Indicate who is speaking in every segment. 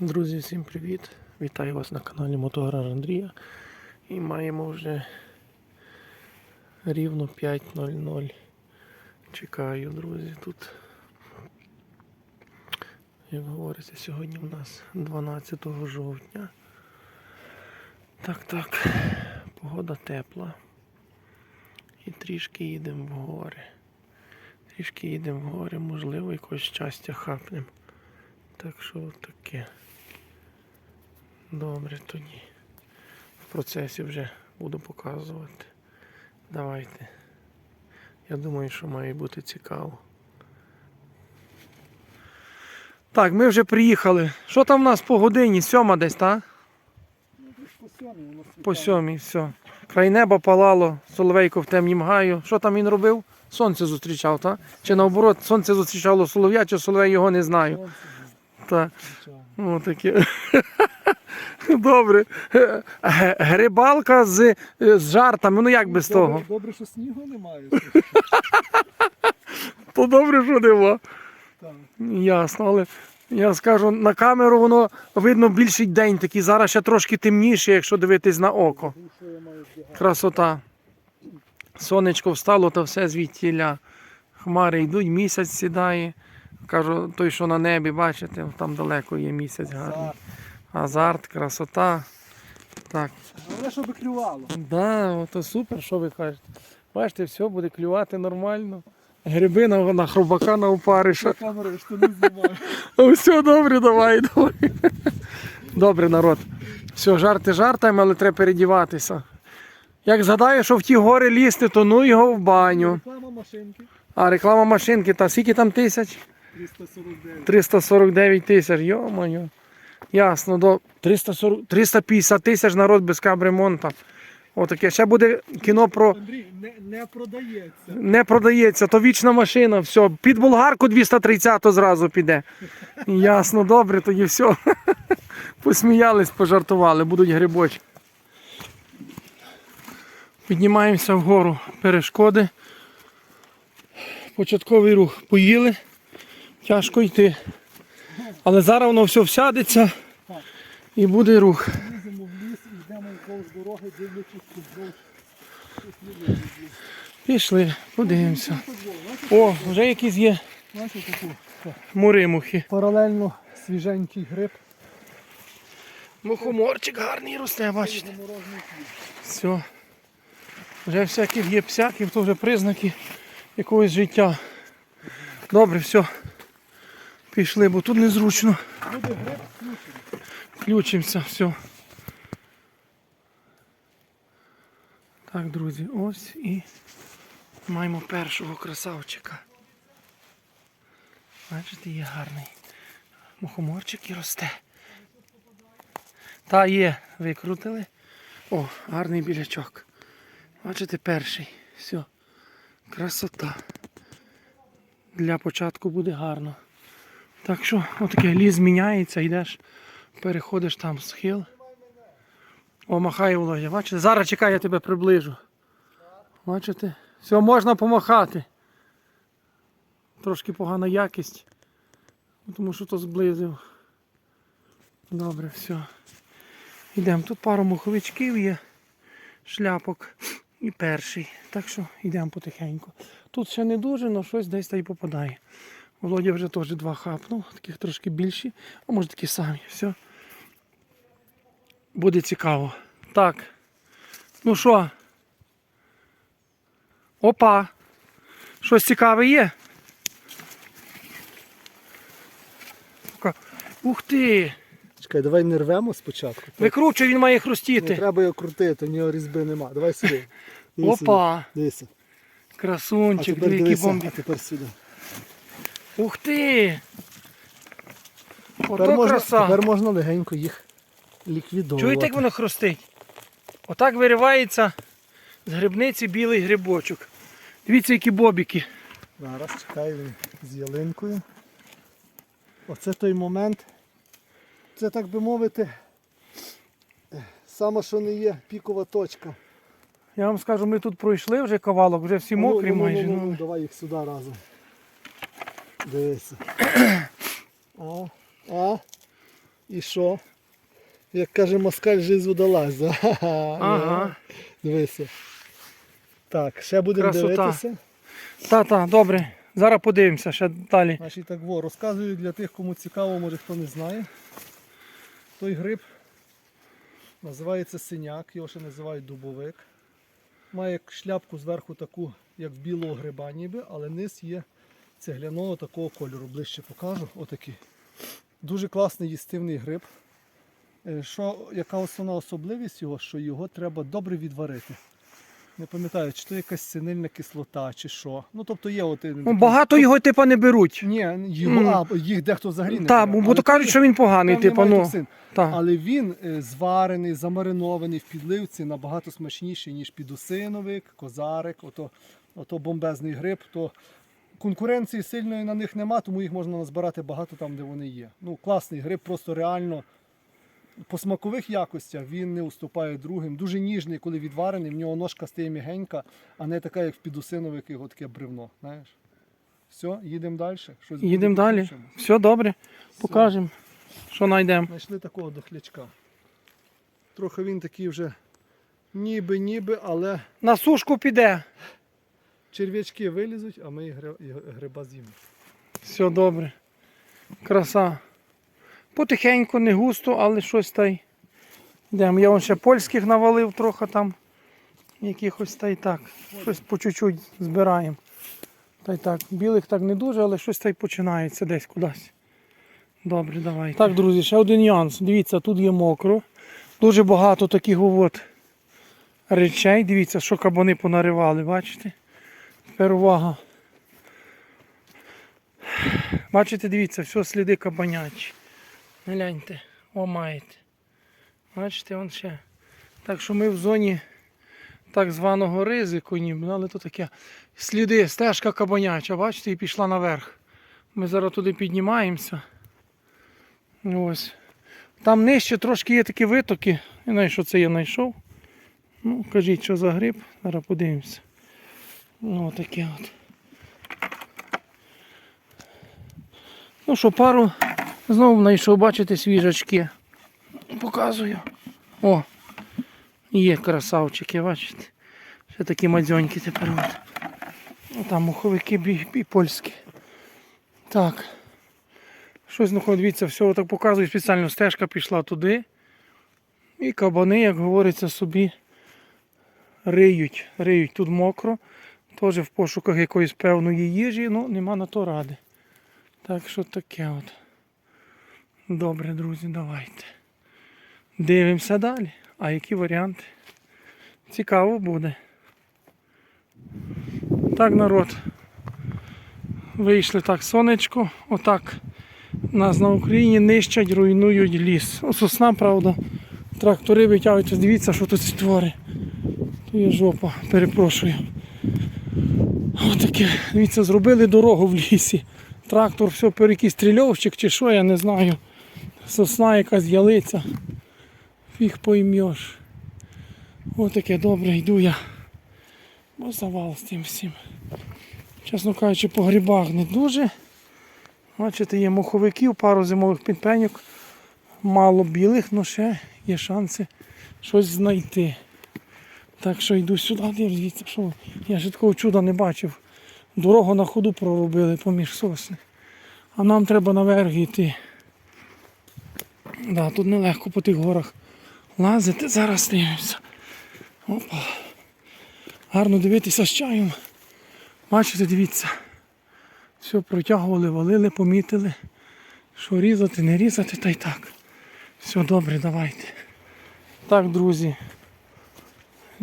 Speaker 1: Друзі, всім привіт! Вітаю вас на каналі Мотограр Андрія. І маємо вже рівно 5.00. Чекаю, друзі, тут. Як говориться, сьогодні у нас 12 жовтня. Так, так, погода тепла. І трішки їдемо в гори. Трішки їдемо в гори, можливо, якось щастя хапнемо. Так що таке. Добре тоді. В процесі вже буду показувати. Давайте. Я думаю, що має бути цікаво. Так, ми вже приїхали. Що там в нас по годині? Сьома десь, так? По сьомій, все. Край неба палало, соловейко в темнім гаю. Що там він робив? Сонце зустрічав, так? Чи наоборот, сонце зустрічало солов'я, чи соловей його не знаю. Так. Ну, таке. Добре. Грибалка з, з жартами, ну як без того?
Speaker 2: Добре, що снігу немає.
Speaker 1: То добре, що нема. Ясно, але я скажу, на камеру воно видно більший день такий. Зараз ще трошки темніше, якщо дивитись на око. Красота. Сонечко встало, то все звідтіля. Хмари йдуть, місяць сідає. Кажу, той, що на небі, бачите, там далеко є місяць гарний.
Speaker 2: Азарт.
Speaker 1: Красота. Так.
Speaker 2: Але щоб клювало.
Speaker 1: Да, то супер, що ви кажете. Бачите, все буде клювати нормально. Гриби на, на хробака на опариша.
Speaker 2: Камера, що не знімаю.
Speaker 1: Все добре, давай, давай. Добре, народ. Все, жарти жартами, але треба передіватися. Як згадаю, що в ті гори лізти, то ну його в баню.
Speaker 2: Реклама машинки.
Speaker 1: А реклама машинки, та скільки там тисяч?
Speaker 2: 349.
Speaker 1: 349 тисяч, йо-моє. Ясно, до 340, 350 тисяч народ без кабремонта. Отаке. Ще буде кіно про
Speaker 2: Андрій, не, не продається.
Speaker 1: не продається, то вічна машина, все. Під болгарку 230 зразу піде. Ясно, добре, тоді все. Посміялись, пожартували, будуть грибочки. Піднімаємося вгору перешкоди. Початковий рух. Поїли, тяжко йти. Але зараз воно все всядеться і буде рух.
Speaker 2: Ліземо в ліс йдемо вздовж дороги, дивлячись вздовж.
Speaker 1: Пішли, подивимося. О, вже якісь є муримухи.
Speaker 2: паралельно свіженький гриб.
Speaker 1: Мухоморчик гарний росте, бачите. Все. Вже всяких є псяків, то вже признаки якогось життя. Добре, все. Пішли, бо тут незручно. Включимося, все. Так, друзі, ось і маємо першого красавчика. Бачите, є гарний. Мухоморчик і росте. Та є, викрутили. О, гарний білячок. Бачите, перший. Все. Красота. Для початку буде гарно. Так що, отаке ліс міняється, йдеш, переходиш там схил. О, махає Володя. Бачите? Зараз чекай, я тебе приближу. Бачите? Все, можна помахати. Трошки погана якість. Тому що то зблизив. Добре, все. Йдемо. Тут пару муховичків є, шляпок і перший. Так що йдемо потихеньку. Тут ще не дуже, але щось десь та й попадає. Володя вже теж два хапнув, таких трошки більші, а може такі самі. Все. Буде цікаво. Так. Ну що? Опа! Щось цікаве є? Ух ти!
Speaker 2: Чекай, давай не рвемо спочатку.
Speaker 1: Викручуй, він має
Speaker 2: Не
Speaker 1: хрустіти.
Speaker 2: треба його крутити, у нього різьби нема. Давай сюди.
Speaker 1: Опа!
Speaker 2: Дивися.
Speaker 1: Красунчик, великий бомбі.
Speaker 2: а тепер сюди.
Speaker 1: Ух ти!
Speaker 2: Тепер
Speaker 1: Ото
Speaker 2: можна,
Speaker 1: краса!
Speaker 2: тепер можна легенько їх ліквідовувати.
Speaker 1: Чуєте, як воно хрустить? Отак виривається з грибниці білий грибочок. Дивіться, які бобіки.
Speaker 2: Зараз чекай він з ялинкою. Оце той момент. Це так би мовити. Саме що не є пікова точка.
Speaker 1: Я вам скажу, ми тут пройшли вже кавалок, вже всі мокрі
Speaker 2: Ну, ну, ну,
Speaker 1: майже.
Speaker 2: ну,
Speaker 1: ну.
Speaker 2: ну, давай їх сюди разом. Дивися. О, о. І що? Як каже москаль, жизнь удалась. Ага. Дивися. Так, ще будемо
Speaker 1: Красота.
Speaker 2: дивитися.
Speaker 1: Та-та, добре. Зараз подивимося ще далі.
Speaker 2: Значить, так, во, розказую для тих, кому цікаво, може хто не знає. Той гриб називається синяк, його ще називають дубовик. Має шляпку зверху таку, як білого гриба ніби, але низ є цегляного такого кольору. Ближче покажу. Отакий. Дуже класний їстивний гриб. Е, Що, яка основна особливість його, що його треба добре відварити. Не пам'ятаю, чи то якась синильна кислота, чи що. Ну, тобто є от, е,
Speaker 1: Ну, багато його типа не беруть.
Speaker 2: ні, його,
Speaker 1: Мгм.
Speaker 2: а, їх дехто взагалі не
Speaker 1: Так, бо то кажуть, що він поганий, типа, ну. Так.
Speaker 2: Але він е, зварений, замаринований в підливці набагато смачніший, ніж підосиновик, козарик, ото, ото бомбезний гриб. То конкуренції сильної на них нема, тому їх можна назбирати багато там, де вони є. Ну, класний гриб, просто реально. По смакових якостях він не уступає другим. Дуже ніжний, коли відварений, в нього ножка стає м'ягенька, а не така, як в підосиновик, його таке бревно. Знаєш? Все, їдемо далі. Щось
Speaker 1: Їдемо далі.
Speaker 2: підключимо.
Speaker 1: Все добре. Покажемо, що знайдемо.
Speaker 2: Знайшли такого дохлячка. Трохи він такий вже ніби-ніби, але
Speaker 1: На сушку піде.
Speaker 2: Черв'ячки вилізуть, а ми і гриба з'їмо.
Speaker 1: Все добре. Краса. Потихеньку, не густо, але щось та й. Йдемо. Я вон ще польських навалив трохи там. Якихось та й так. Щось по чуть-чуть збираємо. Та й так. Білих так не дуже, але щось та й починається десь кудись. Добре, давайте. Так, друзі, ще один нюанс. Дивіться, тут є мокро. Дуже багато таких от речей. Дивіться, що кабани понаривали, бачите? Тепер увага. Бачите, дивіться, все сліди кабанячі. Гляньте, о маєте. Бачите, он ще. Так що ми в зоні так званого ризику, ніби, але то таке. Сліди, стежка кабаняча, бачите, і пішла наверх. Ми зараз туди піднімаємося. Ось. Там нижче трошки є такі витоки. Не знаю, що це я знайшов. Ну, кажіть, що за гриб. Зараз подивимося. Ну, таке от. Ну що, пару знову знайшов, бачите, свіжачки. Показую. О, є красавчики, бачите. Ще такі мадзьонькі тепер. От. Ну, Там муховики бі польські. Так. Щось ну, дивіться, все так показую, спеціально стежка пішла туди. І кабани, як говориться, собі риють. Риють тут мокро. Теж в пошуках якоїсь певної їжі, ну нема на то ради. Так що таке от. Добре, друзі, давайте. Дивимося далі. А які варіанти? Цікаво буде. Так, народ. Вийшли так сонечко. Отак нас на Україні нищать, руйнують ліс. Ну, Сосна, правда. Трактори витягують. Дивіться, що тут створи. То є жопа, перепрошую. Отаке, дивіться, зробили дорогу в лісі. Трактор все якийсь стрільовщик чи що, я не знаю. Сосна якась ялиця. Фіг поймеш. Отаке добре йду я. Бо завал з тим всім. Чесно кажучи, по грибах не дуже. Бачите, є моховиків, пару зимових підпеньок. Мало білих, але ще є шанси щось знайти. Так що йду сюди, дивіться, що я ще такого чуда не бачив. Дорогу на ходу проробили поміж сосни. А нам треба наверх йти. Да, тут нелегко по тих горах лазити. Зараз дивимося. Опа. Гарно дивитися з чаєм. Бачите, дивіться. Все протягували, валили, помітили. Що різати, не різати, та й так. Все добре, давайте. Так, друзі.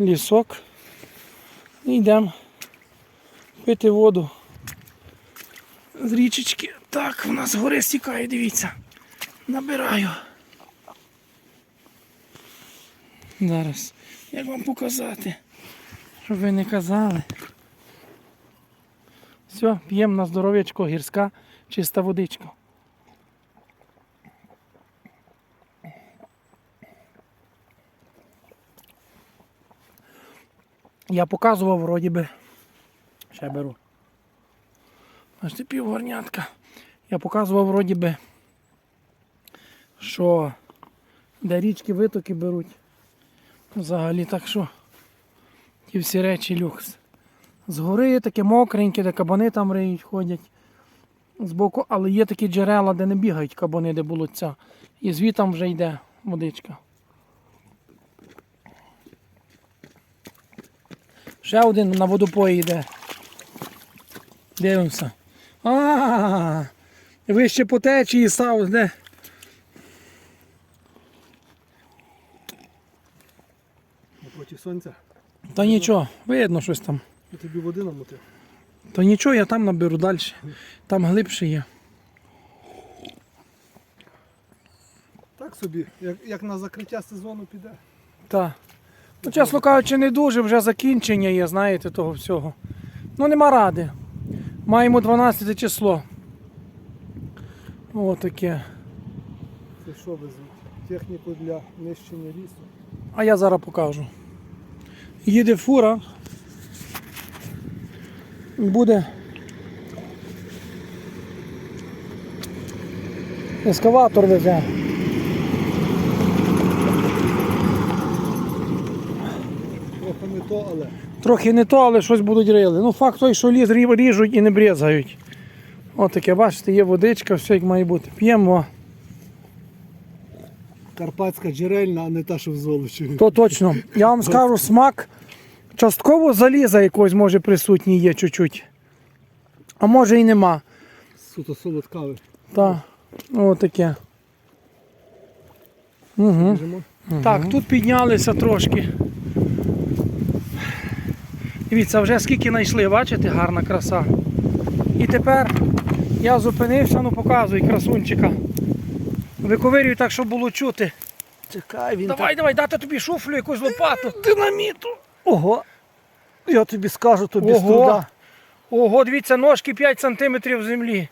Speaker 1: Лісок. І йдемо пити воду з річечки. Так, в нас гори стікає, дивіться. Набираю. Зараз. Як вам показати? Щоб ви не казали. Все, п'ємо на здоров'ячко, гірська, чиста водичка. Я показував вроді би. Ще беру. Бачите, півгорнятка. Я показував вроді би, що де річки витоки беруть. Взагалі так що ті всі речі люкс. Згори таке мокреньке, де кабани там риють, ходять. Збоку, але є такі джерела, де не бігають кабани, де болотця. І звітам вже йде водичка. Ще один на водопої йде. Дивимося. А, вище по течії став, де?
Speaker 2: Напроти сонця.
Speaker 1: Та нічого, видно щось там.
Speaker 2: Я тобі води намотив.
Speaker 1: Та нічого, я там наберу далі. Там глибше є.
Speaker 2: Так собі, як, як на закриття сезону піде.
Speaker 1: Так. Ну, чесно кажучи, не дуже, вже закінчення є, знаєте, того всього. Ну нема ради. Маємо 12 число. Отаке.
Speaker 2: Це що везуть? Техніку для нищення лісу.
Speaker 1: А я зараз покажу. Їде фура. Буде. Ескаватор везе.
Speaker 2: Трохи не то, але
Speaker 1: Трохи не то, але щось будуть рили. Ну, факт той, що ліс ріжуть і не брезгають. Отаке, бачите, є водичка, все як має бути. П'ємо.
Speaker 2: карпатська джерельна, а не та, що в золочі.
Speaker 1: То точно. Я вам скажу, смак частково заліза якогось може присутній є чуть-чуть. А може і нема.
Speaker 2: Суто солодкаве.
Speaker 1: Так, отаке. Угу.
Speaker 2: Біжимо.
Speaker 1: Так, тут піднялися трошки. Дивіться, вже скільки знайшли, бачите, гарна краса. І тепер я зупинився, ну показую красунчика. Виковирюю так, щоб було чути.
Speaker 2: Чекай, він
Speaker 1: Давай, давай, дати тобі шуфлю, якусь лопату. Динаміту.
Speaker 2: Ого. Я тобі скажу, тобі
Speaker 1: Ого.
Speaker 2: труда.
Speaker 1: Ого, дивіться, ножки 5 см в землі.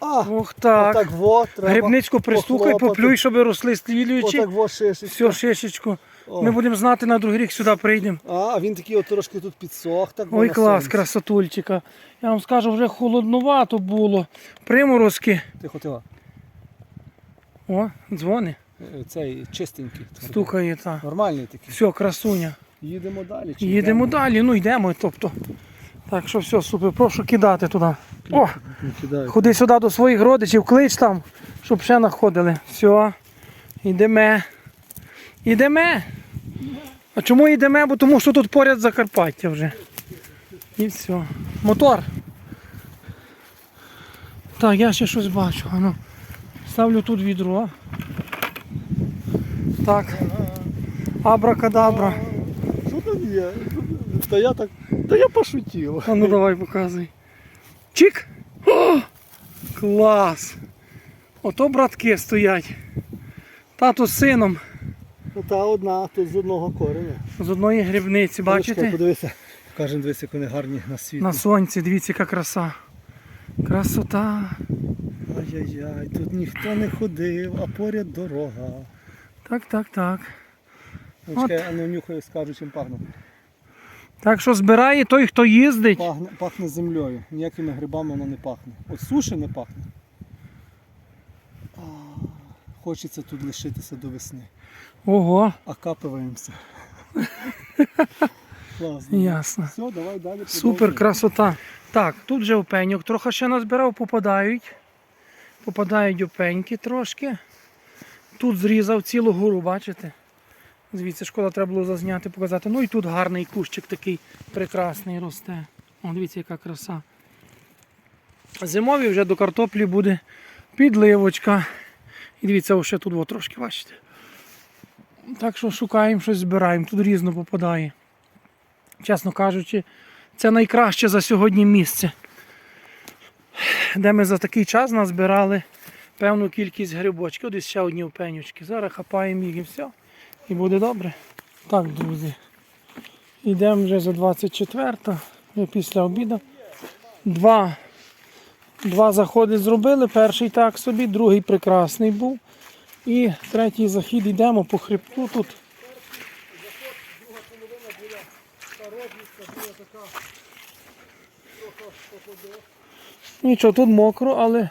Speaker 2: А,
Speaker 1: Ох так.
Speaker 2: отак во, треба.
Speaker 1: Грибницьку пристукай,
Speaker 2: похлопати.
Speaker 1: поплюй, щоб росли стрілюючи.
Speaker 2: Отак во шишечка.
Speaker 1: Все, шишечку.
Speaker 2: О.
Speaker 1: Ми будемо знати на другий рік сюди прийдемо.
Speaker 2: А, він такий от трошки тут підсох. Так
Speaker 1: Ой,
Speaker 2: на
Speaker 1: клас,
Speaker 2: сонці.
Speaker 1: красотульчика. Я вам скажу, вже холоднувато було. Приморозки.
Speaker 2: Тихо, тихо.
Speaker 1: О, дзвони.
Speaker 2: Е, Цей чистенький.
Speaker 1: Стукає та.
Speaker 2: Нормальний такий.
Speaker 1: Все, красуня.
Speaker 2: Їдемо далі. чи
Speaker 1: Їдемо далі, ну йдемо. Тобто. Так що все, супер, прошу кидати туди. О, ходи сюди до своїх родичів, клич там, щоб ще находили. Все, йдемо. Йдемо. А чому йдемо? Бо тому що тут поряд Закарпаття вже. І все. Мотор. Так, я ще щось бачу. А ну, ставлю тут відро. Так. Абракадабра.
Speaker 2: Що там є? Та я так. Та я пошутив.
Speaker 1: А ну давай показуй. Чик! О! Клас! Ото братки стоять. Тато з сином
Speaker 2: Ну та одна, тут з одного кореня.
Speaker 1: з одної грибниці,
Speaker 2: Чекай,
Speaker 1: бачите?
Speaker 2: Подивися. Кажемо, дивися, як вони гарні на світ.
Speaker 1: На сонці, дивіться, яка краса. Красота.
Speaker 2: Ай-яй-яй, тут ніхто не ходив, а поряд дорога.
Speaker 1: Так, так, так.
Speaker 2: Ну, чекай, а ну нюхаю, скажу, чим пахне.
Speaker 1: Так що збирає той, хто їздить.
Speaker 2: Пахне, пахне землею. Ніякими грибами воно не пахне. От суші не пахне. А, хочеться тут лишитися до весни.
Speaker 1: Ого,
Speaker 2: Окапуємося. Класно.
Speaker 1: ясно.
Speaker 2: Все, давай далі.
Speaker 1: Супер, красота. Так, тут вже опеньок трохи ще назбирав, попадають. Попадають опеньки трошки. Тут зрізав цілу гору, бачите? Звідси шкода треба було зазняти, показати. Ну і тут гарний кущик такий прекрасний росте. О, дивіться, яка краса. Зимові вже до картоплі буде підливочка. І дивіться, ще тут о, трошки, бачите. Так що шукаємо щось, збираємо. Тут різно попадає чесно кажучи, це найкраще за сьогодні місце, де ми за такий час назбирали певну кількість грибочків. Ось ще одні опенючки. Зараз хапаємо їх і все. І буде добре. Так, друзі. Йдемо вже за 24 вже після обіду. Два, два заходи зробили. Перший так собі, другий прекрасний був. І третій захід йдемо по хребту тут. Нічого, тут мокро, але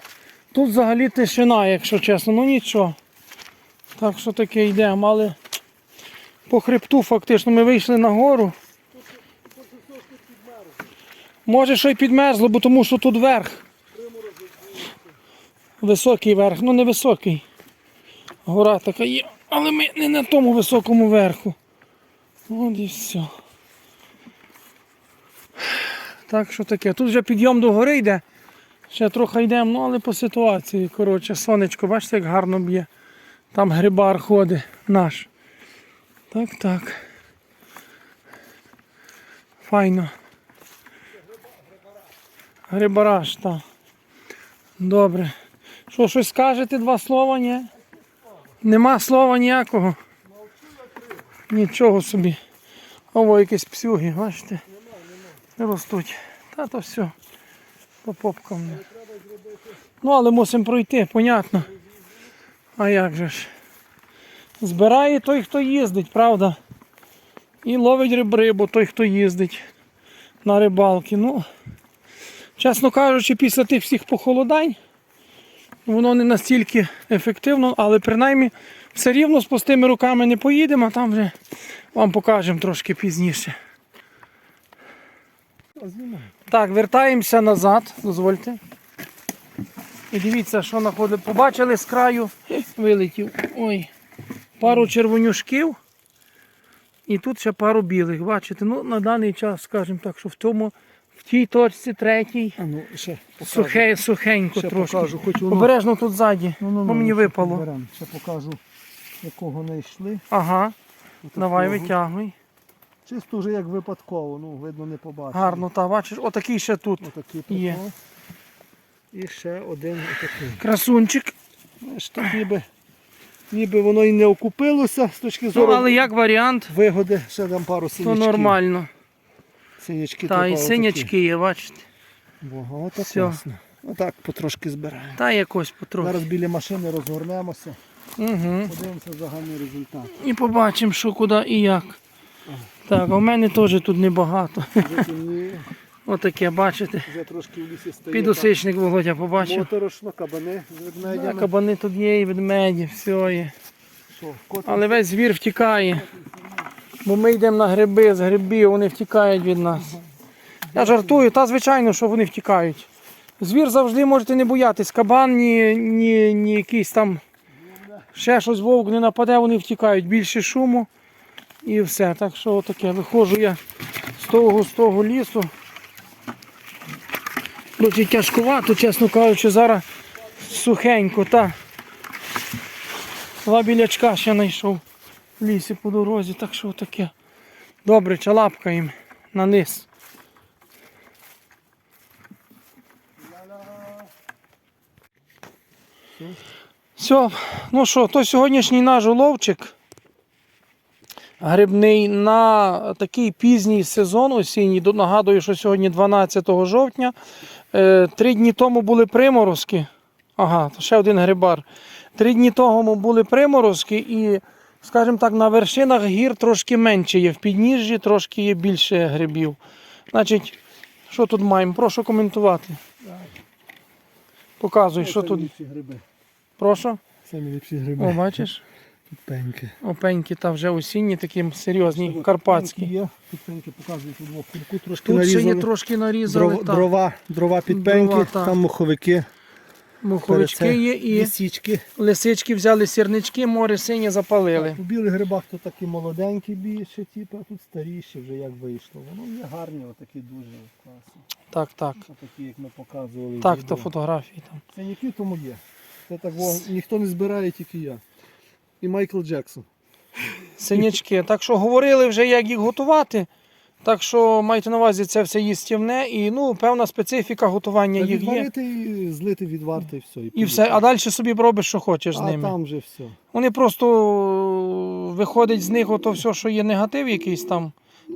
Speaker 1: тут взагалі тишина, якщо чесно. Ну нічого. Так що таке йдемо, але по хребту фактично ми вийшли на гору. Може, що й підмерзло, бо тому що тут верх. Високий верх, ну не високий. Гора така є, але ми не на тому високому верху. От і все. Так що таке. Тут вже підйом до гори йде. Ще трохи йдемо, ну але по ситуації. Коротше, сонечко, бачите, як гарно б'є. Там грибар ходить наш. Так, так. Файно. Грибараш, так. Добре. Що, щось скажете, два слова, ні? Нема слова ніякого. Нічого собі. Ово якісь псюги, бачите? Ростуть. Та то все. По попкам. Ну, але мусимо пройти, понятно. А як же ж? Збирає той, хто їздить, правда? І ловить риб- рибу той, хто їздить на рибалки. Ну, чесно кажучи, після тих всіх похолодань воно не настільки ефективно, але принаймні все рівно з пустими руками не поїдемо, а там вже вам покажемо трошки пізніше. Так, вертаємося назад, дозвольте. І дивіться, що знаходить. Побачили з краю, вилетів. Ой. Пару червонюшків. І тут ще пару білих. Бачите, ну на даний час, скажімо так, що в тому, в тій точці третій,
Speaker 2: А ну, ще покажу.
Speaker 1: сухе, сухенько
Speaker 2: Ще
Speaker 1: трошки.
Speaker 2: покажу, хоч воно.
Speaker 1: Обережно тут ззаді,
Speaker 2: Ну, ну,
Speaker 1: бо
Speaker 2: ну,
Speaker 1: мені
Speaker 2: ще
Speaker 1: випало.
Speaker 2: підберемо. Ще покажу, якого не йшли.
Speaker 1: Ага, давай
Speaker 2: Отакого.
Speaker 1: витягуй.
Speaker 2: Чисто вже як випадково, ну видно не побачив.
Speaker 1: Гарно, так, бачиш, отакий ще тут.
Speaker 2: Отакий
Speaker 1: Є.
Speaker 2: І ще один отакий.
Speaker 1: Красунчик.
Speaker 2: Знаєш, так ніби, ніби воно і не окупилося з точки
Speaker 1: Ну,
Speaker 2: зору
Speaker 1: але як варіант,
Speaker 2: вигоди. Ще дам пару
Speaker 1: то нормально.
Speaker 2: Синячки
Speaker 1: Та і синячки є, бачите.
Speaker 2: Ого, так
Speaker 1: Всьо.
Speaker 2: класно. Отак потрошки збираємо.
Speaker 1: Та якось потроху.
Speaker 2: Зараз біля машини розгорнемося,
Speaker 1: Угу.
Speaker 2: подивимося загальний результат.
Speaker 1: І побачимо, що куди і як. Так, а в мене теж тут небагато. Отаке, бачите.
Speaker 2: вже трошки в лісі стає.
Speaker 1: Підосичник Володя побачив.
Speaker 2: Моторошно, кабани з ведмедями.
Speaker 1: кабани тут є, і ведмеді, все є.
Speaker 2: Що, кот
Speaker 1: Але весь звір втікає. Бо ми йдемо на гриби, з грибів, вони втікають від нас. Я жартую, та звичайно, що вони втікають. Звір завжди можете не боятись. Кабан, ні, ні, ні якийсь там ще щось вовк не нападе, вони втікають. Більше шуму і все. Так що таке, виходжу я з того густого лісу. Досить тяжкувато, чесно кажучи, зараз сухенько, та. Два білячка ще знайшов в лісі по дорозі, так що таке. Добре, чалапкаємо на низ. Все, ну що, то сьогоднішній наш уловчик грибний на такий пізній сезон осінній. Нагадую, що сьогодні 12 жовтня. Е, Три дні тому були приморозки. Ага, ще один грибар. Три дні тому були приморозки і, скажімо так, на вершинах гір трошки менше є. В підніжжі трошки є більше грибів. Значить, що тут маємо? Прошу коментувати. Показуй, що тут.
Speaker 2: гриби.
Speaker 1: Прошу.
Speaker 2: Самі ліпші
Speaker 1: О,
Speaker 2: гриби.
Speaker 1: Бачиш?
Speaker 2: Пеньки.
Speaker 1: Опеньки та вже осінні, такі серйозні, карпатські.
Speaker 2: Є. Підпеньки показують тут двох кульку трошки
Speaker 1: Тут
Speaker 2: нарізали.
Speaker 1: трошки нарізали.
Speaker 2: Дров-
Speaker 1: так.
Speaker 2: дрова, дрова підпеньки,
Speaker 1: Дрова, так.
Speaker 2: там муховики.
Speaker 1: Муховички
Speaker 2: Перед
Speaker 1: є і
Speaker 2: Лисички.
Speaker 1: лисички взяли сірнички, море сині запалили.
Speaker 2: У білих грибах то такі молоденькі більше, типу, а тут старіші вже як вийшло. Воно є гарні, отакі дуже класні.
Speaker 1: Так, так.
Speaker 2: Отакі, як ми показували. в
Speaker 1: Так,
Speaker 2: відео.
Speaker 1: то фотографії там.
Speaker 2: Це які тому є. Це так во, ніхто не збирає, тільки я. І Майкл Джексон.
Speaker 1: Синячки. Так що говорили вже, як їх готувати. Так що майте на увазі, це все їстівне і ну, певна специфіка готування їх є.
Speaker 2: і злити відварти і все.
Speaker 1: І все, а далі собі робиш, що хочеш з
Speaker 2: а
Speaker 1: ними.
Speaker 2: там вже все.
Speaker 1: Вони просто е, виходить з них ото все, що є негатив, якийсь там,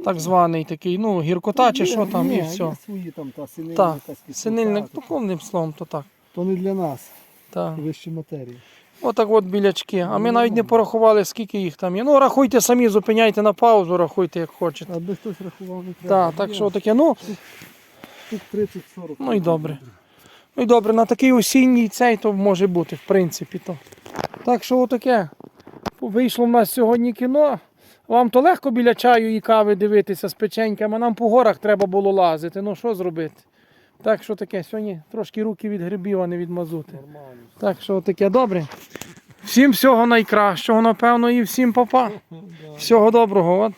Speaker 1: так званий такий, ну, гіркота чи що там,
Speaker 2: є,
Speaker 1: і все.
Speaker 2: Є свої там та синильна
Speaker 1: Так, Синильник, повним словом, то так.
Speaker 2: То не для нас,
Speaker 1: так.
Speaker 2: вищі матерії.
Speaker 1: Отак от білячки. А ми
Speaker 2: Ну,
Speaker 1: навіть не порахували, скільки їх там є. Ну, рахуйте самі, зупиняйте на паузу, рахуйте як хочете.
Speaker 2: Аби хтось рахував не треба.
Speaker 1: Так, так що таке, ну,
Speaker 2: Тут 30-40.
Speaker 1: Ну і добре. ну і добре, на такий осінній цей то може бути, в принципі. то. Так що отаке. Вийшло в нас сьогодні кіно. Вам то легко біля чаю і кави дивитися з печеньками, а нам по горах треба було лазити. Ну що зробити? Так що таке, сьогодні трошки руки від грибів, а не від мазути.
Speaker 2: Нормально.
Speaker 1: Так що таке добре. Всім всього найкращого, напевно, і всім папа. Всього доброго. От.